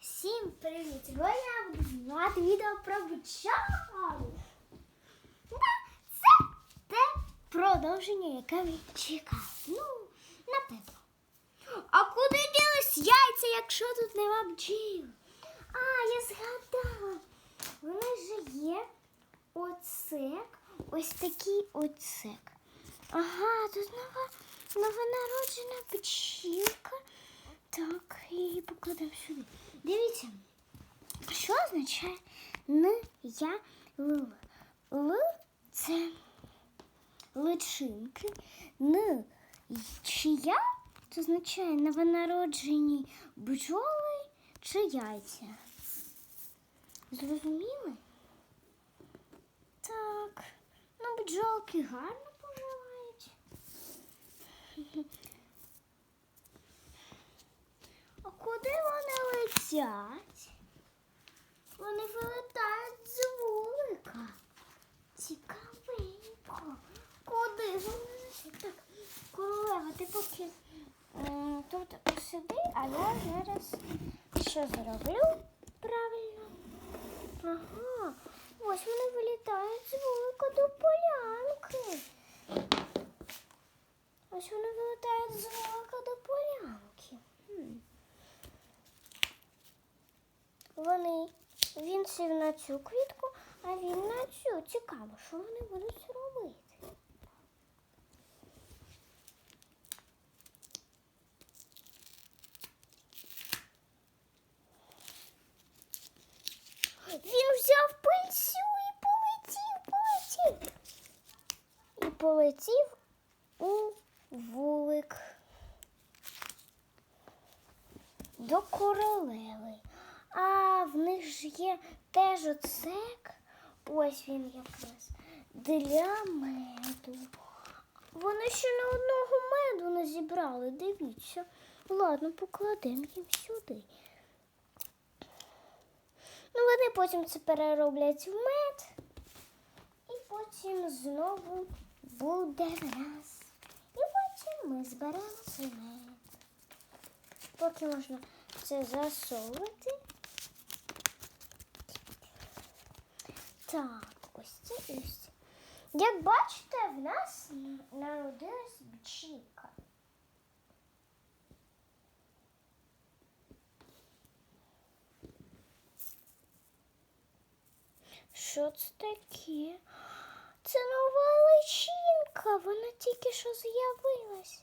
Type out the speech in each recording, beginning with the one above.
Всім привіт! Сьогодні я буду знімати відео про бджолу. Це те продовження, яке ви чекали. Ну, напевно. А куди ділись яйця, якщо тут нема бджіл? А, я згадала. Вони ж є оцек, ось такий оцек. Ага, тут нова, новонароджена печінка. Так, її покладемо сюди. Дивіться, що означає Н я Л. Л це личинки. Н чи я це означає новонароджені бджоли чи яйця. Зрозуміли? Так, ну бджолки гарно поживають. А куди вони летять? Вони вилетають з вулика. Цікавенько. Куди вони летять? Так, королева, ти поки м, тут посиди, а я зараз що зроблю правильно? Ага, ось вони вилітають з вулика до полянки. Ось вони вилітають з вулика до полянки. Хм. Вони. Він сів цю квітку, а він на цю. Цікаво, що вони будуть робити. Він взяв пильцю і полетів, полетів. І полетів у вулик до королеви. А в них ж є теж оцек. Ось він якраз для меду. Вони ще не одного меду не зібрали, дивіться. Ладно, покладемо їм сюди. Ну, вони потім це перероблять в мед. І потім знову буде нас. І потім ми зберемо цей мед. Поки можна це засовувати. Так, ось це ось. Як бачите, в нас народилась бджілка. Що це таке? Це нова личинка, вона тільки що з'явилась.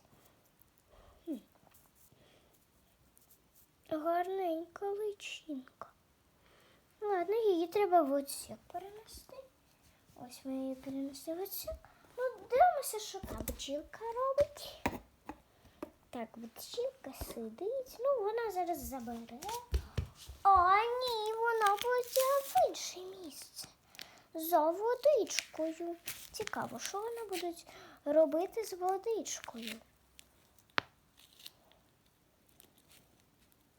Гарненька личинка. Ладно, її треба в оцік перенести. Ось ми її перенесли в оцік. Ну, дивимося, що та бджілка робить. Так, бджілка сидить. Ну, вона зараз забере. А, ні, вона полетіла в інше місце. За водичкою. Цікаво, що вони будуть робити з водичкою.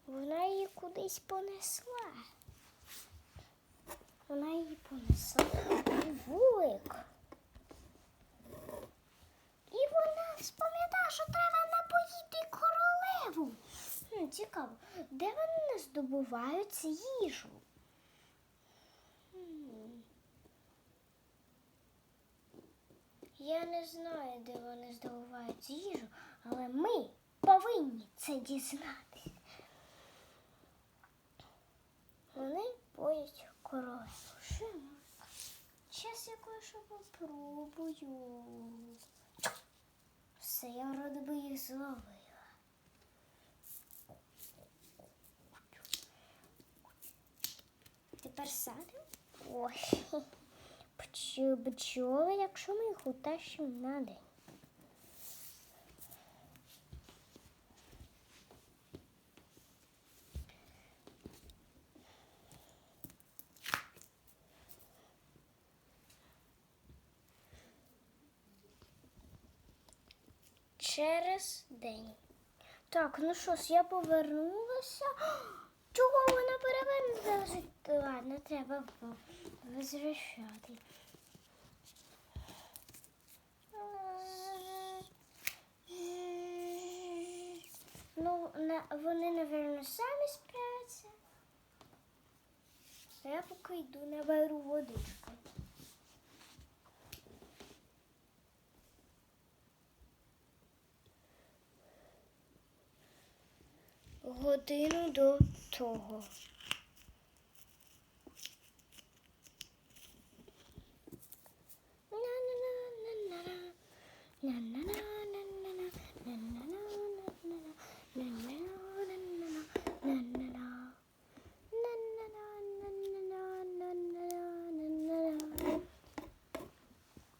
Вона її кудись понесла. Вона її понесла у вулик. І вона спам'ятала, що треба напоїти королеву. Цікаво, де вони здобувають їжу? Я не знаю, де вони здобувають їжу, але ми повинні це дізнатися. Вони поїть королеву. Що я? Кое-що попробую. Все, я вроде би їх зловила. Тепер садимо. Ой. Пчу- якщо ми їх утащимо на день. через день. Так, ну що ж, я повернулася. Чого вона перевернулася? Ладно, треба возвращати. Ну, на, вони, напевно, самі справляться. Я поки йду наберу водичку. Годину до того.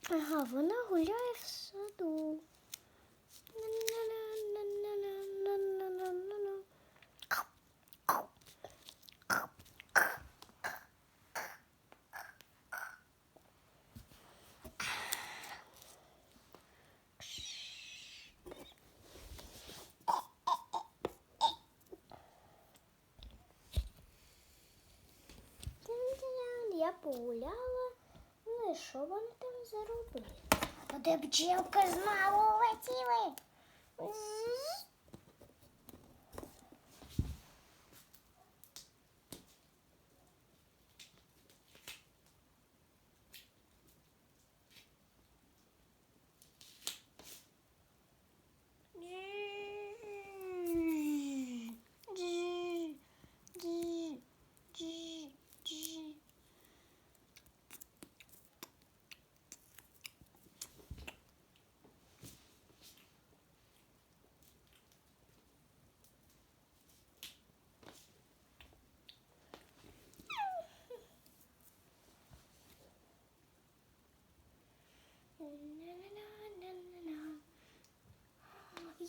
Ага, вона гуляє в саду. Тин-тин-ян, Я погуляла. Ну і що вони там заробили? Куди бджілки знову улетіли?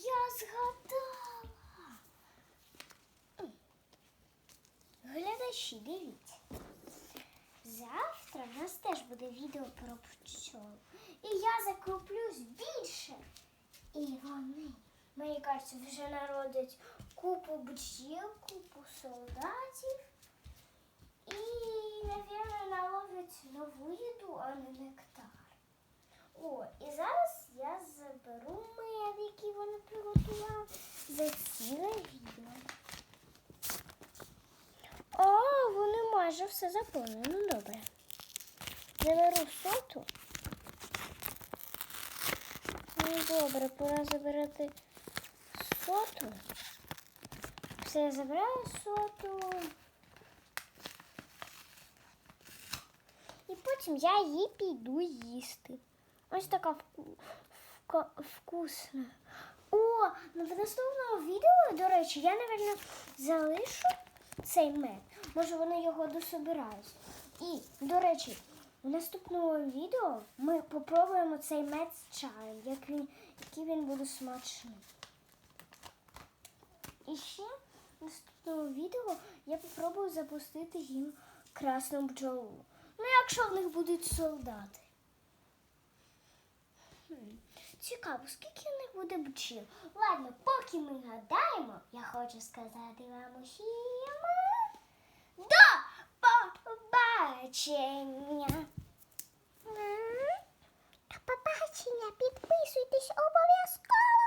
Я згадала. Глядачі, дивіться. Завтра в нас теж буде відео про пчол. І я закуплюсь більше. І вони, мені кажеться, вже народять купу бджіл, купу солдатів. І, напевно, наловлять нову їду, а не нектар. О, і зараз я заберу який вони за відео. О, вони майже все заповнили. Ну добре. Заберу соту. Ну добре, пора забирати соту. Все, я забираю соту. І потім я її піду їсти. Ось така вку- вкусна. О, ну в наступному відео, до речі, я, напевно, залишу цей мед. Може, вони його дособирають. І, до речі, в наступному відео ми попробуємо цей мед з чаєм, як він, який він буде смачний. І ще в наступному відео я попробую запустити їм красну бджолу. Ну, якщо в них будуть солдати. Цікаво, скільки в них буде бджіл. Ладно, поки ми гадаємо, я хочу сказати вам усім до побачення. До побачення, підписуйтесь обов'язково.